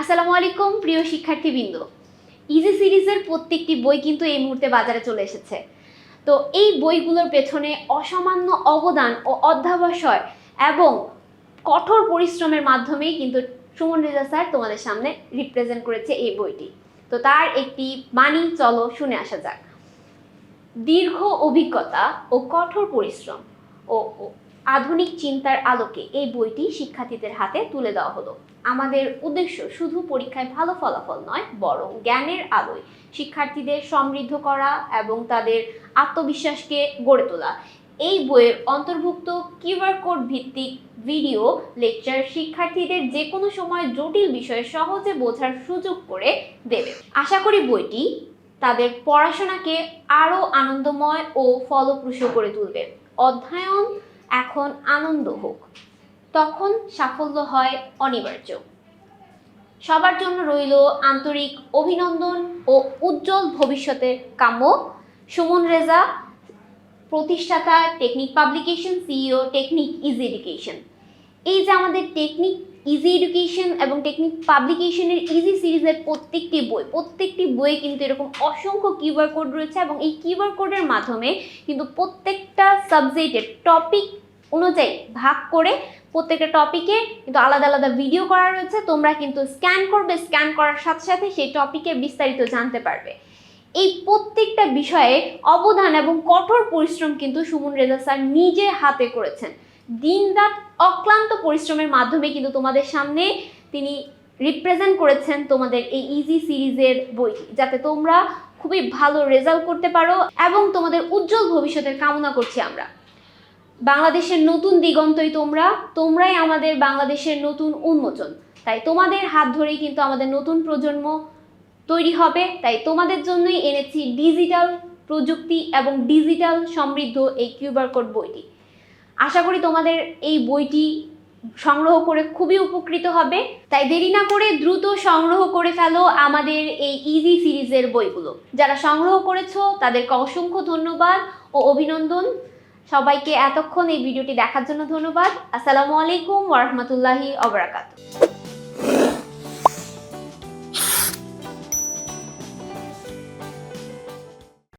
আসসালামু আলাইকুম, প্রিয় শিক্ষার্থীবৃন্দ। ইজি সিরিজের প্রত্যেকটি বই কিন্তু এই মুহূর্তে বাজারে চলে এসেছে। তো এই বইগুলোর পেছনে অসামান্য অবদান ও অধ্যাবসায় এবং কঠোর পরিশ্রমের মাধ্যমেই কিন্তু সুমন রেজা স্যার তোমাদের সামনে রিপ্রেজেন্ট করেছে এই বইটি। তো তার একটি বাণী, চলো শুনে আসা যাক। দীর্ঘ অভিজ্ঞতা ও কঠোর পরিশ্রম ও ও আধুনিক চিন্তার আলোকে এই বইটি শিক্ষার্থীদের হাতে তুলে দেওয়া হলো। আমাদের উদ্দেশ্য শুধু পরীক্ষায় ভালো ফলাফল নয়, বরং জ্ঞানের আলোয় শিক্ষার্থীদের সমৃদ্ধ করা এবং তাদের আত্মবিশ্বাসকে গড়ে তোলা। এই বইয়ের অন্তর্ভুক্ত কিউআর কোড ভিত্তিক ভিডিও, লেকচার শিক্ষার্থীদের যে কোনো সময় জটিল বিষয়ে সহজে বোঝার সুযোগ করে দেবে। আশা করি বইটি তাদের পড়াশোনাকে আরও আনন্দময় ও ফলপ্রসূ করে তুলবে। অধ্যয়ন এখন আনন্দ হোক। তখন সাফল্য হয় অনিবার্য। সবার জন্য রইল আন্তরিক অভিনন্দন ও উজ্জ্বল ভবিষ্যতের কাম্য। সুমন রেজা, প্রতিষ্ঠাতা Technic publication CEO Technic easy education এই যে আমাদের টেকনিক ইজি এডুকেশন এবং টেকনিক পাবলিকেশনের ইজি সিরিজের প্রত্যেকটি বই প্রত্যেকটি বই কিন্তু এরকম অসংখ্য কিউআর কোড রয়েছে এবং এই কিউআর কোডের মাধ্যমে কিন্তু প্রত্যেকটা সাবজেক্টের টপিক অনুযায়ী ভাগ করে প্রত্যেকটা টপিকে কিন্তু আলাদা আলাদা ভিডিও করা রয়েছে। তোমরা কিন্তু স্ক্যান করবে স্ক্যান করার সাথে সাথে সেই টপিকে বিস্তারিত জানতে পারবে। এই প্রত্যেকটা বিষয়ে অবদান এবং কঠোর পরিশ্রম কিন্তু সুমন রেজা স্যার নিজে হাতে করেছেন। দিনরাত অক্লান্ত পরিশ্রমের মাধ্যমে কিন্তু তোমাদের সামনে তিনি রিপ্রেজেন্ট করেছেন তোমাদের এই ইজি সিরিজের বইটি যাতে তোমরা খুবই ভালো রেজাল্ট করতে পারো এবং তোমাদের উজ্জ্বল ভবিষ্যতের কামনা করছি আমরা। বাংলাদেশের নতুন দিগন্তই তোমরা, তোমরাই আমাদের বাংলাদেশের নতুন উন্মোচন। তাই তোমাদের হাত ধরেই কিন্তু আমাদের নতুন প্রজন্ম তৈরি হবে। তাই তোমাদের জন্যই এনেছি ডিজিটাল প্রযুক্তি এবং ডিজিটাল সমৃদ্ধ এই কিউবার কোড বইটি। আশা করি তোমাদের এই বইটি সংগ্রহ করে খুবই উপকৃত হবে। তাই দেরি না করে দ্রুত সংগ্রহ করে ফেলো আমাদের এই ইজি সিরিজের বইগুলো। যারা সংগ্রহ করেছ, তাদেরকে অসংখ্য ধন্যবাদ ও অভিনন্দন। সবাইকে এতক্ষণ এই ভিডিওটি দেখার জন্য ধন্যবাদ। আসসালামু আলাইকুম ওরহমতুল্লাহি অবরাকাত